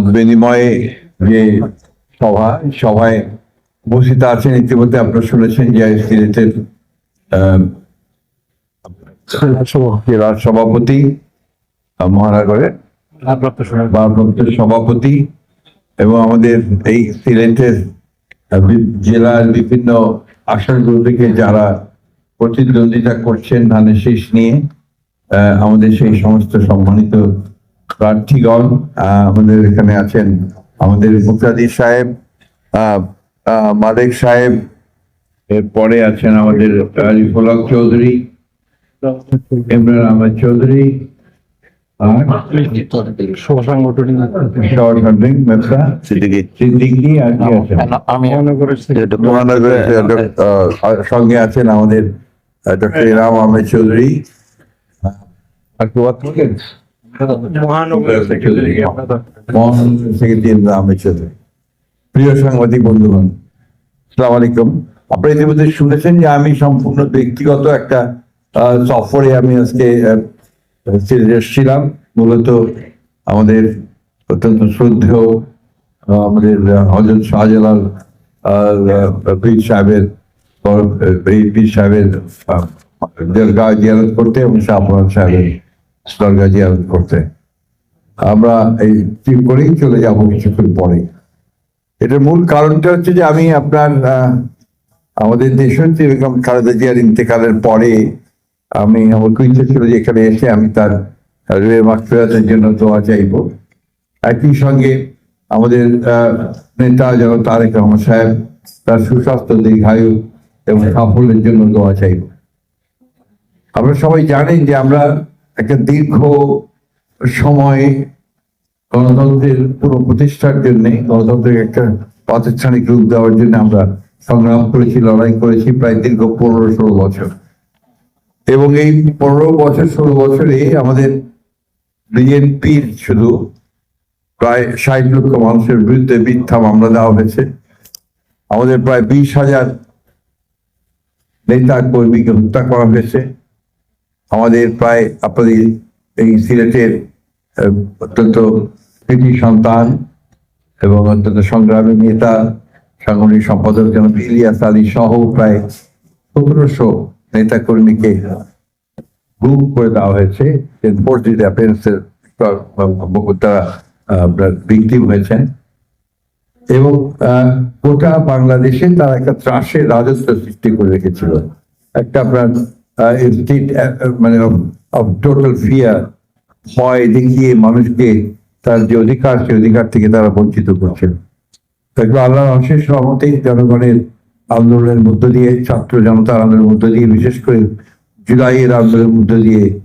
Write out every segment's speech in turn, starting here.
মত বিনিময়ে যে সভা সভায় উপস্থিত আছেন ইতিমধ্যে আপনারা শুনেছেন যে সিলেটের জেলার সভাপতি। মহানগরের ভারপ্রাপ্ত সভাপতি। এবং আমাদের এই সিলেটের জেলার বিভিন্ন আসনগুলো থেকে যারা প্রতিদ্বন্দ্বিতা করছেন ধানের শীষ নিয়ে আহ, আমাদের সেই সমস্ত সম্মানিত প্রার্থীগণ আমাদের এখানে আছেন আমাদের মুক্তাদি সাহেব মালিক সাহেব এরপরে আছেন আমাদের রিফুল হক চৌধুরী ইমরান আহমেদ চৌধুরী সঙ্গে আছেন আমাদের ডক্টর ইরাম আহমেদ চৌধুরী আর? প্রিয় সাংবাদিক বন্ধুগণ সালাম আলাইকুম। আপনারা ইতিমধ্যে শুনেছেন যে আমি সম্পূর্ণ ব্যক্তিগত একটা সফরে আমি আজকে এসেছিলাম। মূলত আমাদের অত্যন্ত শ্রদ্ধেয় আমাদের হজরত শাহজালাল পীর সাহেবের পীর সাহেবের জিয়ারত করতে এবং শাহপুরান সাহেবের জিয়ারত করতে। আমরা এই টিম করেই চলে যাব কিছুক্ষণ পরে। এটার মূল কারণটা হচ্ছে যে আমি আপনার আমাদের দেশনেত্রী বেগম খালেদা জিয়ার ইন্তেকালের পরে আমি আমার ইচ্ছে ছিল যে এখানে এসে আমি তার মাকফিরাতের জন্য দোয়া চাইব। একই সঙ্গে আমাদের নেতা যেন তারেক রহমান সাহেব তার সুস্বাস্থ্য, দীর্ঘায়ু এবং সাফল্যের জন্য দোয়া চাইব। আমরা সবাই জানেন যে আমরা একটা দীর্ঘ সময় গণতন্ত্রের পুরো প্রতিষ্ঠার জন্য, গণতন্ত্রের একটা প্রাতিষ্ঠানিক রূপ দেওয়ার জন্য আমরা সংগ্রাম করেছি, লড়াই করেছি প্রায় দীর্ঘ পনেরো ষোলো বছর। এবং এই পনেরো বছর, ষোলো বছরে আমাদের বিএনপির শুধু প্রায় ষাট লক্ষ মানুষের বিরুদ্ধে মিথ্যা মামলা দেওয়া হয়েছে। আমাদের প্রায় বিশ হাজার নেতা কর্মীকে হত্যা করা হয়েছে। আমাদের প্রায় আপনাদের এই সিলেটের অত্যন্ত কৃতি সন্তান এবং অত্যন্ত সংগ্রামী নেতা, সাংগঠনিক সম্পাদক যেন ইলিয়াস আলী সহ প্রায় সতেরোশো নেতা কর্মীকে গুম করে দেওয়া হয়েছে। ফোর্সিড অ্যাফেন্সের তারা ভিকটিম হয়েছেন। এবং গোটা বাংলাদেশে তারা একটা ত্রাসের রাজত্ব সৃষ্টি করে রেখেছিল। একটা আপনার state, আহ, মানে টোটাল ফিয়ার ভয় দেখিয়ে মানুষকে তার যে অধিকার সে অধিকার থেকে তারা বঞ্চিত করছিল এগুলো আল্লাহর অশেষ রহমতে জনগণের আন্দোলনের মধ্য দিয়ে ছাত্র জনতার আন্দোলনের মধ্য দিয়ে বিশেষ করে জুলাইয়ের আন্দোলনের মধ্য দিয়ে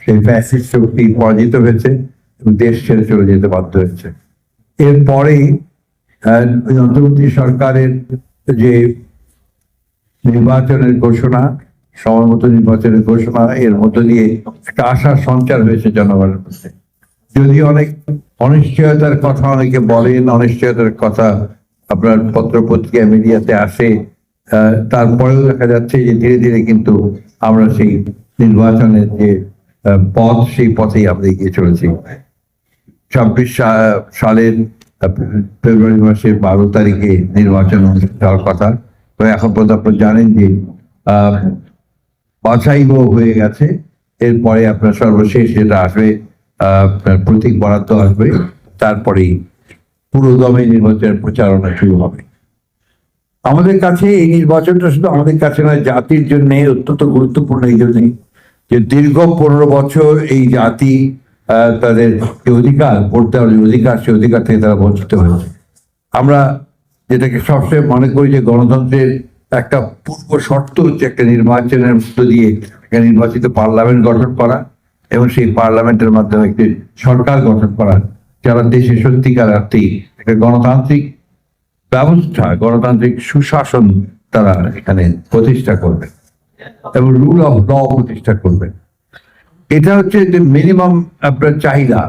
সেই ফ্যাসিস্ট শক্তি পরাজিত হয়েছে এবং দেশ ছেড়ে চলে যেতে বাধ্য হয়েছে। এরপরেই অন্তর্বর্তী সরকারের যে নির্বাচনের ঘোষণা সময়মতো নির্বাচনের ঘোষণা, এর মধ্য দিয়ে একটা আশার সঞ্চার হয়েছে জনগণের মধ্যে। যদি অনেক অনিশ্চয়তার কথা অনেকে বলেন, অনিশ্চয়তার কথা আপনার পত্র পত্রিকা মিডিয়াতে আসে তারপরেও দেখা যাচ্ছে যে ধীরে ধীরে কিন্তু আমরা সেই নির্বাচনের যে পথ, সেই পথেই আমরা এগিয়ে চলেছি। ছাব্বিশ সালের ফেব্রুয়ারি মাসের বারো তারিখে নির্বাচন হওয়ার কথা। তো এখন পর্যন্ত আপনারা জানেন যে আহ, বাছাই হয়ে গেছে। এরপরে আপনার সর্বশেষ যেটা আসবে আপনার প্রতীক বরাদ্দ আসবে তারপরেই পুরো দমে নির্বাচনের প্রচারণা শুরু হবে। আমাদের কাছে এই নির্বাচনটা শুধু আমাদের কাছে নয় জাতির জন্য অত্যন্ত গুরুত্বপূর্ণ এই জন্যে যে দীর্ঘ পনেরো বছর এই জাতি তাদের যে অধিকার ভোট দেওয়ার যে অধিকার সেই অধিকার থেকে তারা বঞ্চিত হয়েছে। আমরা যেটাকে সবসময় মনে করি যে গণতন্ত্রের একটা পূর্ব শর্ত হচ্ছে একটা নির্বাচনের মধ্য দিয়ে একটা নির্বাচিত পার্লামেন্ট গঠন করা এবং সেই পার্লামেন্টের মাধ্যমে একটি সরকার গঠন করা। যারা দেশে সত্যিকার অর্থেই একটা গণতান্ত্রিক ব্যবস্থা, গণতান্ত্রিক সুশাসন তারা এখানে প্রতিষ্ঠা করবে এবং রুল অফ ল প্রতিষ্ঠা করবে। এটা হচ্ছে যে মিনিমাম আপনার চাহিদা।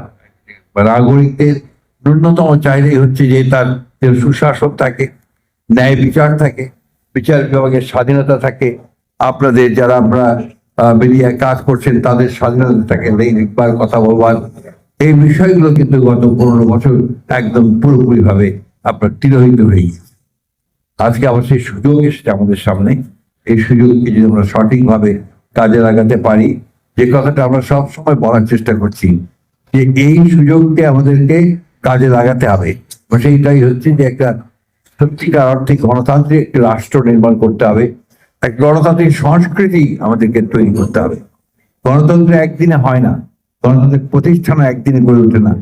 নাগরিকদের ন্যূনতম চাহিদাই হচ্ছে যে তার সুশাসন থাকে, ন্যায় বিচার থাকে বিচার বিভাগের স্বাধীনতা থাকে, আপনাদের যারা আমরা মিডিয়ায় কাজ করছেন তাদের স্বাধীনতা থাকে লেখবার কথা বলবার এই বিষয়গুলো কিন্তু গত পনেরো বছর একদম পুরোপুরি ভাবে আপনার তিরোহিত হয়ে গেছে আজকে আবার সেই সুযোগ এসেছে আমাদের সামনে। এই সুযোগকে যদি আমরা সঠিকভাবে কাজে লাগাতে পারি, যে কথাটা আমরা সব সময় বলার চেষ্টা করছি, যে এই সুযোগকে আমাদেরকে কাজে লাগাতে হবে। সেইটাই হচ্ছে যে একটা সত্যিকার অর্থে গণতান্ত্রিক একটি রাষ্ট্র নির্মাণ করতে হবে। এক গণতান্ত্রিক সংস্কৃতি আমাদেরকে তৈরি করতে হবে। গণতন্ত্র একদিনে হয় না, গণতান্ত্রিক প্রতিষ্ঠানও একদিনে গড়ে ওঠে না।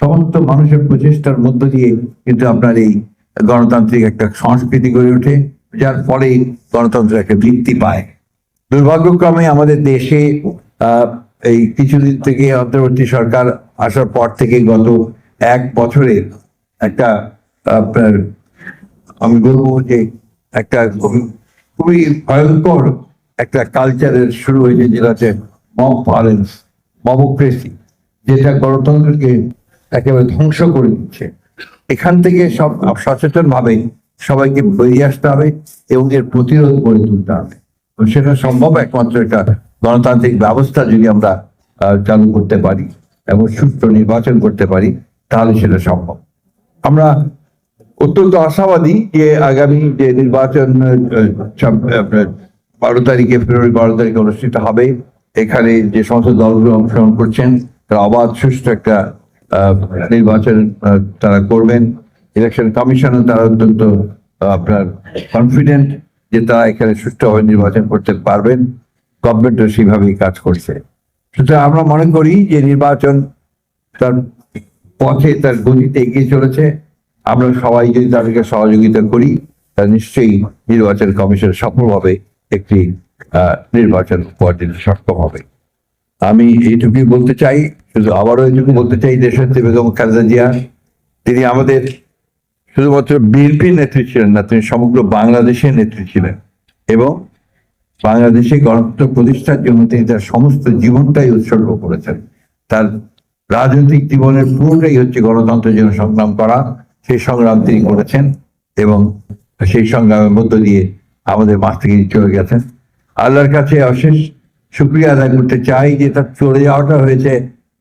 সমস্ত মানুষের প্রচেষ্টার মধ্য দিয়ে কিন্তু আপনার এই গণতান্ত্রিক একটা সংস্কৃতি গড়ে ওঠে, যার ফলে গণতন্ত্র একটা ভিত্তি পায়। দুর্ভাগ্যক্রমে আমাদের দেশে এই কিছুদিন থেকে অন্তর্বর্তী সরকার আসার পর থেকে গত এক বছরে একটা, আপনার আমি বলব যে একটা খুবই- ভয়ঙ্কর একটা কালচারের শুরু হয়েছে যেটা হচ্ছে মব ভায়োলেন্স মবক্রেসি যেটা গণতন্ত্রকে একেবারে ধ্বংস করে দিচ্ছে। এখান থেকে সব সচেতন ভাবে সবাইকে বেরিয়ে আসতে হবে এবং এর প্রতিরোধ করে তুলতে হবে। সেটা সম্ভব একমাত্র একটা গণতান্ত্রিক ব্যবস্থা যদি আমরা চালু করতে পারি এবং সুষ্ঠু নির্বাচন করতে পারি, তাহলে সেটা সম্ভব। আমরা অত্যন্ত আশাবাদী যে আগামী যে নির্বাচন বারো তারিখে, ফেব্রুয়ারি বারো তারিখে অনুষ্ঠিত হবে। এখানে যে সমস্ত দলগুলো অংশগ্রহণ করছেন, তারা অবাধ, সুষ্ঠু একটা নির্বাচন তারা করবেন। ইলেকশন কমিশনও তারা অত্যন্ত আপনার কনফিডেন্ট যে তারা এখানে সুষ্ঠুভাবে নির্বাচন করতে পারবেন। গভর্নমেন্টও সেইভাবেই কাজ করছে। সুতরাং আমরা মনে করি যে নির্বাচন তার পথে, তার গতিতে এগিয়ে চলেছে। আমরা সবাই যদি তাদেরকে সহযোগিতা করি। তা নিশ্চয়ই নির্বাচন কমিশন সফলভাবে একটি নির্বাচন উপহার দিতে সক্ষম হবে। আমি এইটুকুই বলতে চাই, শুধু আবারও এইটুকু বলতে চাই, দেশনেত্রী বেগম খালেদা জিয়া, তিনি আমাদের শুধুমাত্র বিএনপি নেত্রী ছিলেন না, তিনি সমগ্র বাংলাদেশের নেত্রী ছিলেন এবং বাংলাদেশে গণতন্ত্র প্রতিষ্ঠার জন্য তিনি তার সমস্ত জীবনটাই উৎসর্গ করেছেন। তার রাজনৈতিক জীবনের পুরোটাই হচ্ছে গণতন্ত্রের জন্য সংগ্রাম করা। সেই সংগ্রাম তিনি করেছেন এবং সেই সংগ্রামের মধ্য দিয়ে আমাদের মাছ থেকে চলে গেছেন। আল্লাহর কাছে অশেষ শুক্রিয়া আদায় করতে চাই যে তার চলে যাওয়াটা হয়েছে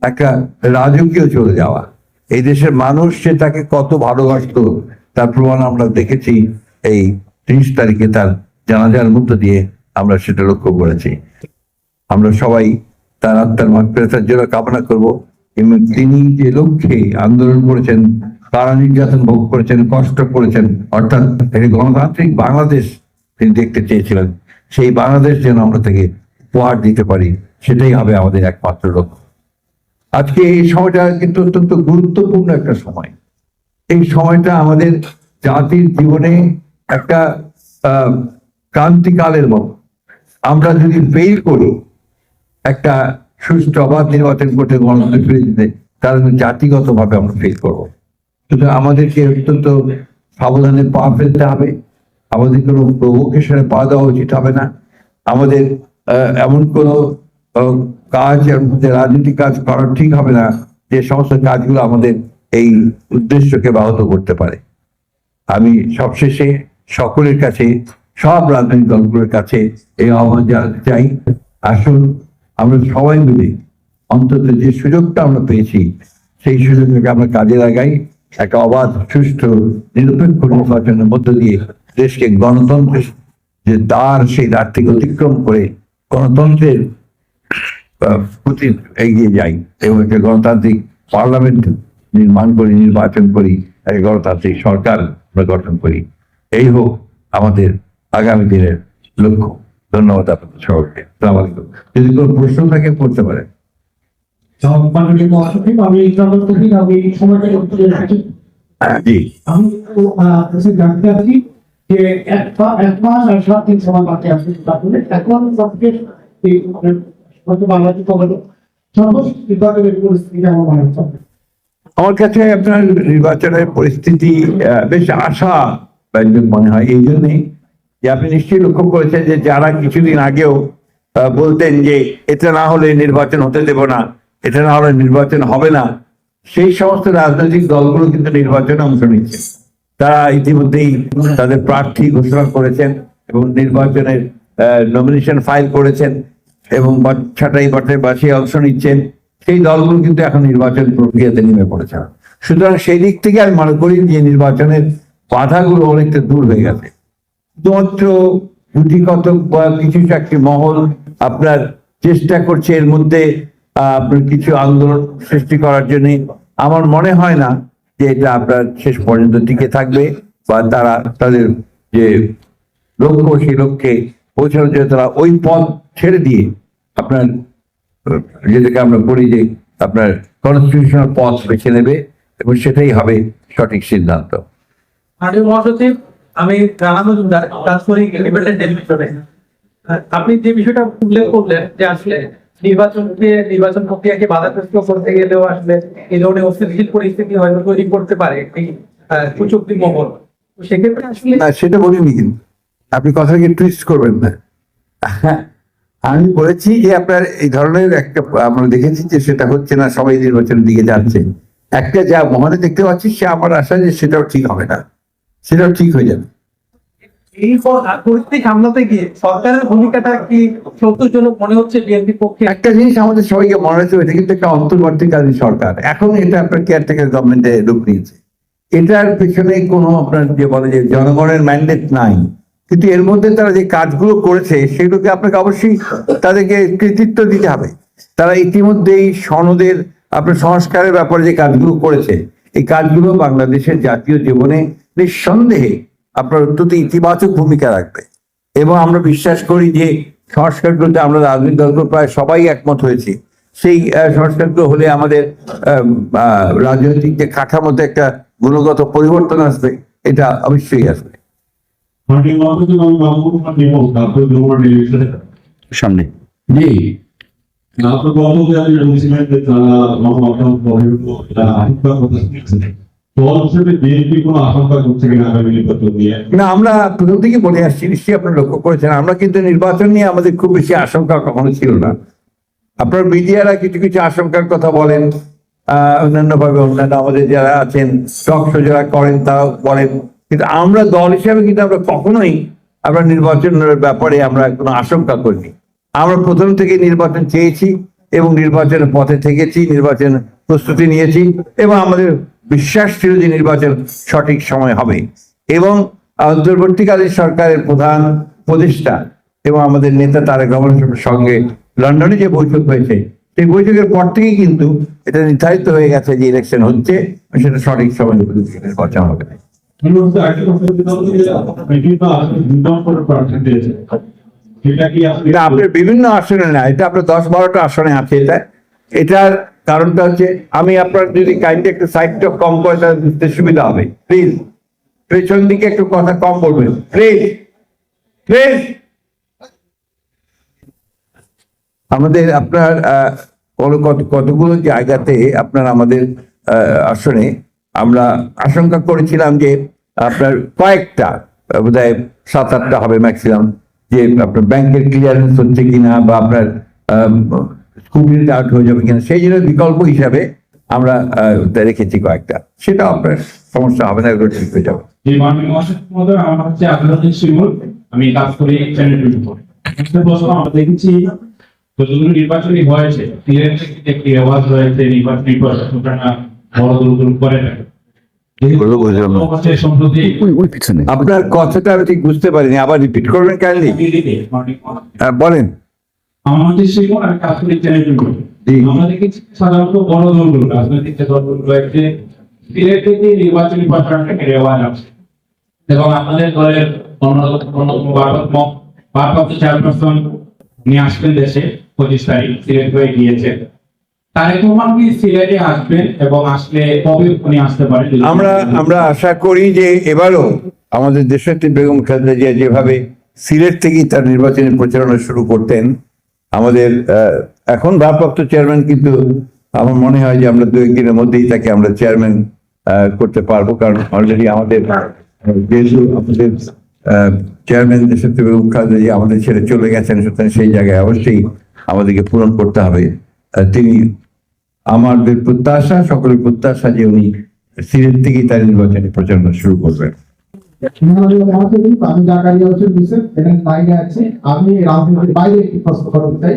একটা রাজকীয় চলে যাওয়া। এই দেশের মানুষ সে তাকে কত ভালোবাসতো তার প্রমাণ আমরা দেখেছি। এই ত্রিশ তারিখে তার জানাজার মধ্য দিয়ে আমরা সেটা লক্ষ্য করেছি। আমরা সবাই তার আত্মার মাত্রার জন্য কামনা করব এবং তিনি যে লক্ষ্যে আন্দোলন করেছেন কারা নির্যাতন ভোগ করেছেন, কষ্ট করেছেন। অর্থাৎ একটি গণতান্ত্রিক বাংলাদেশ তিনি দেখতে চেয়েছিলেন। সেই বাংলাদেশ যেন আমরা থেকে উপহার দিতে পারি, সেটাই হবে আমাদের একমাত্র লক্ষ্য। আজকে এই সময়টা কিন্তু অত্যন্ত গুরুত্বপূর্ণ একটা সময়। এই সময়টা আমাদের জাতির জীবনে একটা ক্রান্তিকালের মতো। আমরা যদি ফেল করি, একটা সুষ্ঠু অবাধ নির্বাচন করতে গণতন্ত্র ফিরে যেতে, তাহলে জাতিগত ভাবে আমরা ফেল করব। সুতরাং আমাদেরকে অত্যন্ত সাবধানে পা ফেলতে হবে। আমাদের কোনো প্রভোকেশনে পা দেওয়া উচিত হবে না। আমাদের এমন কোনো কাজ এর মধ্যে রাজনীতি কাজ করা ঠিক হবে না যে সমস্ত কাজগুলো আমাদের এই উদ্দেশ্যকে ব্যাহত করতে পারে। আমি সবশেষে সকলের কাছে, সব রাজনৈতিক দলগুলোর কাছে এই আহ্বান জানাতে চাই। আসুন, আমরা সবাই মিলে অন্তত যে সুযোগটা আমরা পেয়েছি, সেই সুযোগটাকে আমরা কাজে লাগাই। একটা অবাধ, সুষ্ঠু, নিরপেক্ষ নির্বাচনের মধ্য দিয়ে দেশকে গণতন্ত্রের যে তার সেই দ্বার থেকে অতিক্রম করে গণতন্ত্রের প্রতি এগিয়ে যাই এবং একটা গণতান্ত্রিক পার্লামেন্ট নির্মাণ করি, নির্বাচন করি এক গণতান্ত্রিক সরকার আমরা গঠন করি। এই হোক আমাদের আগামী দিনের লক্ষ্য। ধন্যবাদ আপনাদের আলাইকুম। যদি কোনো প্রশ্ন থাকে, করতে পারেন। আমি ইসলামের প্রতি আমি সময়টা করতে চাইছি আমি কাছে জানতে আছি যে এক এক মাস আর সাত দিন সময় বাকি আছে তাহলে এখন সবচেয়ে এই বাংলাদেশ কমানো সর্বশেষ নির্বাচনের পরিস্থিতি আমার কাছে আপনার নির্বাচনের পরিস্থিতি বেশ আশা মনে হয় এই জন্যই যে আপনি নিশ্চয়ই লক্ষ্য করেছেন যে যারা কিছুদিন আগেও আহ, বলতেন যে এটা না হলে নির্বাচন হতে দেব না। এটা না হলে নির্বাচন হবে না। সেই সমস্ত রাজনৈতিক দলগুলো কিন্তু নির্বাচনে অংশ নিচ্ছে। তারা ইতিমধ্যেই তাদের প্রার্থী ঘোষণা করেছেন এবং নির্বাচনের নমিনেশন ফাইল করেছেন এবং ছাটাই বাছাই বাছিয়ে অংশ নিচ্ছেন। সেই দলগুলো কিন্তু এখন নির্বাচন প্রক্রিয়াতে নেমে পড়েছে। সুতরাং সেই দিক থেকে আমি মনে করি যে নির্বাচনের বাধাগুলো অনেকটা দূর হয়ে গেছে। শুধুমাত্র গুটিকত বা কিছু চাকরি মহল আপনার চেষ্টা করছে এর মধ্যে কিছু আন্দোলন সৃষ্টি করার জন্য আমার মনে হয় না যে এটা আপনার শেষ পর্যন্ত টিকে থাকবে বা তারা তাদের যে লক্ষ্য, সেই লক্ষ্যে পৌঁছানোর জন্য তারা ওই পথ ছেড়ে দিয়ে আপনার, যেটাকে আমরা বলি যে আপনার কনস্টিটিউশনাল পথ বেছে নেবে এবং সেটাই হবে সঠিক সিদ্ধান্ত। আমি আপনি যে বিষয়টা উল্লেখ করলেন যে আসলে নির্বাচনকে নির্বাচন প্রক্রিয়াকে বাধাগ্রস্ত করতে গেলেও আসলে এই ধরনের অস্থিতিশীল পরিস্থিতি হয়তো তৈরি করতে পারে এই মহল। সেক্ষেত্রে আসলে সেটা বলিনি কিন্তু। আপনি কথাকে টুইস্ট করবেন না। আমি বলেছি যে আপনার এই ধরনের একটা, আমরা দেখেছি যে সেটা হচ্ছে না, সবাই নির্বাচনের দিকে যাচ্ছে। একটা যা মহানে দেখতে পাচ্ছি, সে আমার আশা যে সেটাও ঠিক হবে না। সেটাও ঠিক হয়ে যাবে। এই কিন্তু এর মধ্যে তারা যে কাজগুলো করেছে, সেগুলোকে আপনাকে অবশ্যই তাদেরকে কৃতিত্ব দিতে হবে। তারা ইতিমধ্যেই সনদের, আপনার সংস্কারের ব্যাপারে যে কাজগুলো করেছে, এই কাজগুলো বাংলাদেশের জাতীয় জীবনে নিঃসন্দেহে আপনার অত্যন্ত ইতিবাচক ভূমিকা রাখবে। এবং আমরা বিশ্বাস করি যে সংস্কারগুলোতে আমরা রাজনৈতিক দলগুলো প্রায় সবাই একমত হয়েছি। সেই সংস্কারগুলো হলে আমাদের রাজনৈতিক যে কাঠামোতে একটা গুণগত পরিবর্তন আসবে এটা অবশ্যই আসবে। সামনে। জি। তারপর আমরা প্রথম থেকে বলে আসছি, নিশ্চয়ই লক্ষ্য করেছেন। আমরা কিন্তু নির্বাচন নিয়ে আমাদের খুব বেশি আশঙ্কা কখনো ছিল না। আপনার মিডিয়ারা কিছু কিছু আশঙ্কার কথা বলেন অন্যান্য ভাবে অন্যান্য আমাদের যারা আছেন যারা করেন, তারাও বলেন। কিন্তু আমরা দল হিসাবে কিন্তু আমরা কখনোই আমরা নির্বাচনের ব্যাপারে আমরা কোনো আশঙ্কা করিনি। আমরা প্রথম থেকে নির্বাচন চেয়েছি এবং নির্বাচনের পথে থেকেছি, নির্বাচন প্রস্তুতি নিয়েছি এবং আমাদের বিশ্বাস ছিল যে নির্বাচন সঠিক সময় হবে এবং অন্তর্বর্তীকালীন সরকারের প্রধান উপদেষ্টা এবং আমাদের নেতা তারেক রহমানের সঙ্গে লন্ডনে যে বৈঠক হয়েছে সেই বৈঠকের পর থেকেই কিন্তু এটা নির্ধারিত হয়ে গেছে যে ইলেকশন হচ্ছে সেটা সঠিক সময় নির্বাচন হবে। এটা আপনার বিভিন্ন আসনে না এটা আপনার দশ বারোটা আসনে আছে এটা। এটার কারণটা হচ্ছে আমি আপনার যদি কাইন্ডলি একটু সাইডটা কম করে তাহলে বুঝতে সুবিধা হবে। প্লিজ পেছন দিকে একটু কথা কম বলবেন। প্লিজ প্লিজ আমাদের আপনার কত, কত- কতগুলো জায়গাতে আপনার আমাদের আসনে আমরা আশঙ্কা করেছিলাম যে আপনার কয়েকটা বোধ হয় সাত আটটা হবে ম্যাক্সিমাম যে আপনার ব্যাংকের ক্লিয়ারেন্স হচ্ছে কিনা বা আপনার স্কুটিতে আউট হয়ে যাবে কিনা সেই জন্য বিকল্প হিসাবে আমরা আহ, রেখেছি কয়েকটা। সেটা আপনার সমস্যা হবে না এগুলো ঠিক হয়ে যাবে। আমি কাজ করি দেখেছি যতগুলো নির্বাচনী হয়েছে একটি আওয়াজ রয়েছে নির্বাচনী প্রশাসনরা বড় দূর করে না। আপনার কথাটা আমি ঠিক বুঝতে পারিনি আবার রিপিট করবেন কাইন্ডলি বলেন। আমার হচ্ছে শিমুল আমি কাজ করি চ্যানেল। আমরা দেখেছি সাধারণত বড় দলগুলো রাজনৈতিক যে দলগুলো রয়েছে তীরের থেকে নির্বাচনী প্রশাসনকে রেওয়াজ আছে এবং আমাদের দলের অন্যতম ভারপ্রাপ্ত চেয়ারপারসন উনি আসবেন দেশে পঁচিশ তারিখ সিলেট হয়ে গিয়েছে। আমরা আমরা আশা করি যে এবারও আমাদের দেশনেত্রী বেগম খালেদা জিয়া যেভাবে সিলেট থেকেই তার নির্বাচনী প্রচারণা শুরু করতেন আমাদের এখন ভারপ্রাপ্ত চেয়ারম্যান কিন্তু আমার মনে হয় যে আমরা দু একদিনের মধ্যেই তাকে আমরা চেয়ারম্যান করতে পারব। কারণ অলরেডি আমাদের যেহেতু আমাদের চেয়ারম্যান বেগম খালেদা জিয়া আমাদের ছেড়ে চলে গেছেন, সুতরাং সেই জায়গায় অবশ্যই আমাদেরকে পূরণ করতে হবে। তিনি আমাদের প্রত্যাশা, সকলের প্রত্যাশা যে উনি সিলেট থেকেই তার নির্বাচনী প্রচারণা শুরু করবেন। আমি ঢাকা নির্বাচন দিচ্ছেন এখানে বাইরে আছে আমি রাজনীতির বাইরে একটি প্রশ্ন করতে চাই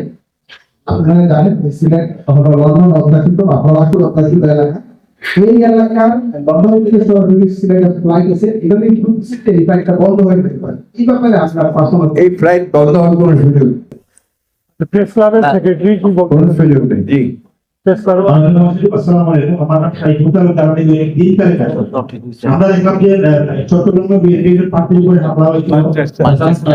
আপনারা জানেন সিলেট আমরা লন্ডন হলাকুর এলাকা এই এলাকার লন্ডন থেকে সরাসরি সিলেটের ফ্লাইট আছে এটা কিন্তু এই ফ্লাইটটা বন্ধ হয়ে। যেতে পারে এই ব্যাপারে আপনার পার্সোনাল এই ফ্লাইট বন্ধ হওয়ার কোনো সুযোগ প্রেস ক্লাবের সেক্রেটারি কি কোনো বলবেন সুযোগ নেই। জি। প্রেস ক্লাবের আসসালামু আলাইকুম আমার নাম শাহিদ মুতার কারণে দিন তারিখ আমরা দেখলাম যে চট্টগ্রামে বিএনপির পার্টির উপরে হামলা হয়েছিল।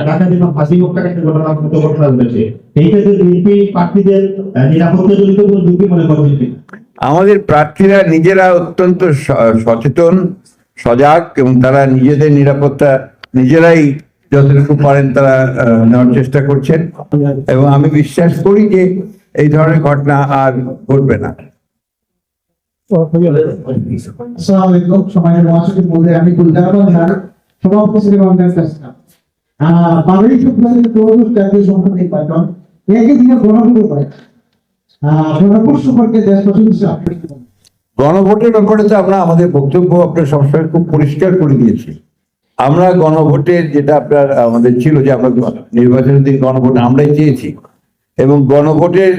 ঢাকা জেলা ফাঁসি হত্যাকাণ্ডের ঘটনা ঘটনা ঘটেছে। এইটা যে বিএনপি প্রার্থীদের নিরাপত্তা জনিত কোনো ঝুঁকি মনে করছেন আমাদের প্রার্থীরা নিজেরা অত্যন্ত স- সচেতন সজাগ এবং তারা নিজেদের নিরাপত্তা নিজেরাই যতটুকু পারেন তারা আহ, নেওয়ার চেষ্টা করছেন। এবং আমি বিশ্বাস করি যে এই ধরনের ঘটনা আর ঘটবে না। আমি? গণভোটের ব্যাপারে তো আমরা আমাদের বক্তব্য আপনার সবসময় খুব পরিষ্কার করে দিয়েছি। আমরা গণভোটের যেটা আপনার আমাদের ছিল যে আমরা নির্বাচনের দিন গণভোট আমরাই চেয়েছি। এবং গণভোটের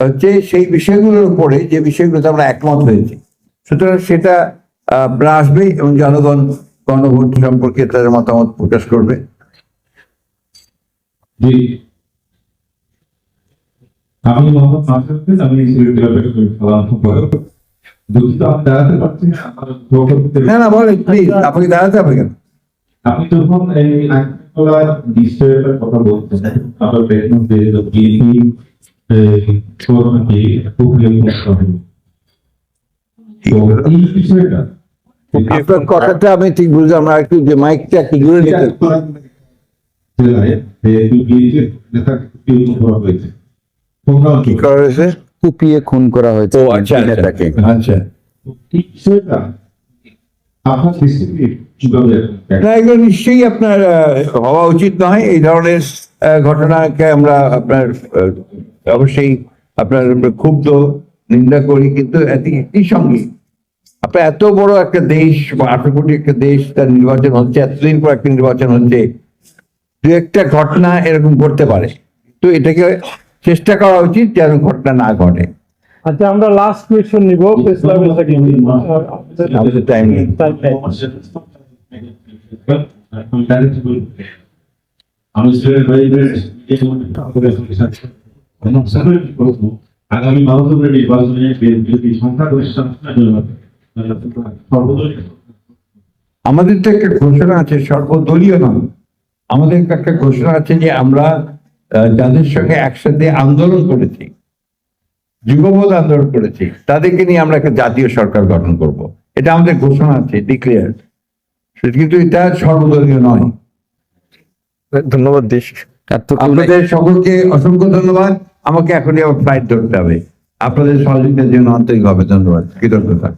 হচ্ছে সেই বিষয়গুলোর উপরে যে বিষয়গুলোতে আমরা একমত হয়েছি। সুতরাং সেটা আসবে এবং জনগণ গণভোট সম্পর্কে তাদের মতামত প্রকাশ করবে। আমি মোহাম্মদ আমি দুঃখিত দাঁড়াতে পারছি না? আমার পরবর্তীতে না না বলেন প্লিজ আপনাকে দাঁড়াতে হবে কেন? আপনি যখন এই কথা বলছেন আপনার তো এই বিষয়টা কথাটা আমি ঠিক বুঝলাম না একটু যে মাইকটা একটু দূরে নিতে কি করা হয়েছে? কুপিয়ে খুন করা হয়েছে ও আচ্ছা আচ্ছা। আপনার এগুলো নিশ্চয়ই আপনার আহ, হওয়া উচিত নয়। এই ধরনের ঘটনাকে আমরা আপনার অবশ্যই আপনার ক্ষুব্ধ নিন্দা করি কিন্তু একই একই সঙ্গে। আপনার এত বড় একটা দেশ বা আঠারো কোটি একটা দেশ তার নির্বাচন হচ্ছে এতদিন পর একটা নির্বাচন হচ্ছে দু একটা ঘটনা এরকম করতে পারে। তো এটাকে চেষ্টা করা উচিত যেন ঘটনা না ঘটে। আচ্ছা আমরা লাস্ট কোয়েশ্চেন নিব। টাইম আগামী নভেম্বরের নির্বাচনে বিএনপি আমাদের তো একটা ঘোষণা আছে, সর্বদলীয় নয়। আমাদের একটা ঘোষণা আছে যে আমরা যাদের সঙ্গে একসাথে আন্দোলন করেছি যুগপথ আন্দোলন করেছি, তাদেরকে নিয়ে আমরা একটা জাতীয় সরকার গঠন করব। এটা আমাদের ঘোষণা আছে ডিক্লেয়ার কিন্তু এটা সর্বদলীয় নয়। ধন্যবাদ দেশ। আপনাদের সকলকে অসংখ্য ধন্যবাদ। আমাকে এখনই আবার ফ্লাইট ধরতে হবে। আপনাদের সহযোগিতার জন্য আন্তরিকভাবে ধন্যবাদ। কৃতজ্ঞতা।